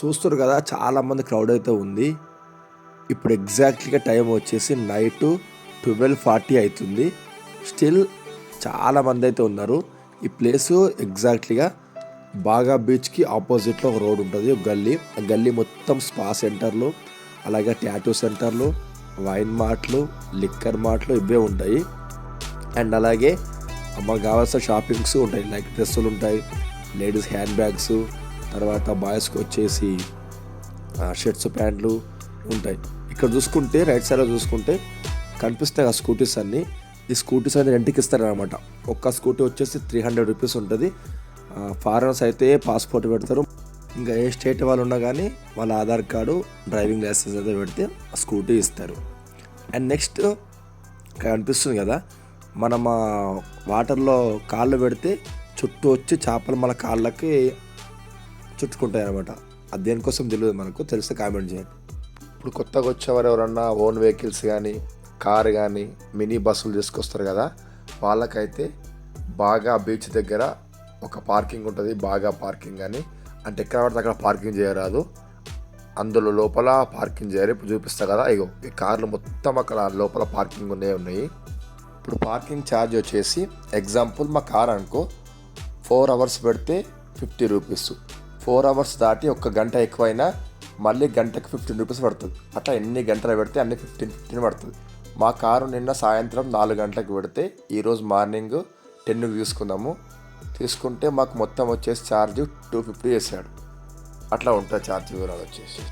చూస్తారు కదా చాలామంది క్రౌడ్ అయితే ఉంది. ఇప్పుడు ఎగ్జాక్ట్లీగా టైం వచ్చేసి నైట్ ట్వెల్వ్ ఫార్టీ అవుతుంది. స్టిల్ చాలామంది అయితే ఉన్నారు. ఈ ప్లేస్ ఎగ్జాక్ట్లీగా బాగా బీచ్కి ఆపోజిట్లో ఒక రోడ్ ఉంటుంది ఒక గల్లీ. ఆ గల్లీ మొత్తం స్పా సెంటర్లు అలాగే ట్యాటూ సెంటర్లు వైన్ మార్ట్లు లిక్కర్ మార్ట్లు ఇవే ఉంటాయి. అండ్ అలాగే మనకు కావాల్సిన షాపింగ్స్ ఉంటాయి లైక్ డ్రెస్సులు ఉంటాయి లేడీస్ హ్యాండ్ బ్యాగ్స్ తర్వాత బాయ్స్కి వచ్చేసి షర్ట్స్ ప్యాంట్లు ఉంటాయి. ఇక్కడ చూసుకుంటే రైట్ సైడ్లో చూసుకుంటే కనిపిస్తాయి ఆ స్కూటీస్ అన్నీ. ఈ స్కూటీస్ అనేది రెంట్కి ఇస్తారనమాట ఒక్క స్కూటీ వచ్చేసి త్రీ హండ్రెడ్ రూపీస్ ఉంటుంది. ఫారెనర్స్ అయితే పాస్పోర్ట్ పెడతారు. ఇంకా ఏ స్టేట్ వాళ్ళు ఉన్నా కానీ వాళ్ళ ఆధార్ కార్డు డ్రైవింగ్ లైసెన్స్ అయితే పెడితే స్కూటీ ఇస్తారు. అండ్ నెక్స్ట్ కనిపిస్తుంది కదా మనం వాటర్లో కాళ్ళు పెడితే చుట్టూ వచ్చి చేపలు మన కాళ్ళకి చుట్టుకుంటాయి అనమాట అది దేనికోసం తెలియదు మనకు తెలిస్తే కామెంట్ చేయండి. ఇప్పుడు కొత్తగా వచ్చేవారు ఎవరన్నా ఓన్ వెహికల్స్ కానీ కార్ కానీ మినీ బస్సులు తీసుకొస్తారు కదా వాళ్ళకైతే బాగా బీచ్ దగ్గర ఒక పార్కింగ్ ఉంటుంది బాగా పార్కింగ్ కానీ అంటే ఎక్కడ పడితే అక్కడ పార్కింగ్ చేయరాదు. అందులో లోపల పార్కింగ్ చేయాలి ఇప్పుడు చూపిస్తా కదా ఇగో ఈ కార్లు మొత్తం అక్కడ లోపల పార్కింగ్ ఉన్నాయి ఉన్నాయి. ఇప్పుడు పార్కింగ్ ఛార్జ్ వచ్చేసి ఎగ్జాంపుల్ మా కార్ అనుకో ఫోర్ అవర్స్ పెడితే ఫిఫ్టీ రూపీస్. ఫోర్ అవర్స్ దాటి ఒక గంట ఎక్కువైనా మళ్ళీ గంటకు ఫిఫ్టీన్ రూపీస్ పడుతుంది. అట్లా ఎన్ని గంటలు పెడితే అన్ని ఫిఫ్టీన్ ఫిఫ్టీన్ పడుతుంది. మా కారు నిన్న సాయంత్రం నాలుగు గంటలకు పెడితే ఈరోజు మార్నింగ్ టెన్కి తీసుకుందాము తీసుకుంటే మాకు మొత్తం వచ్చేసి ఛార్జ్ టూ ఫిఫ్టీ చేశాడు. అట్లా ఉంటుంది ఛార్జ్ వివరాలు వచ్చేసి.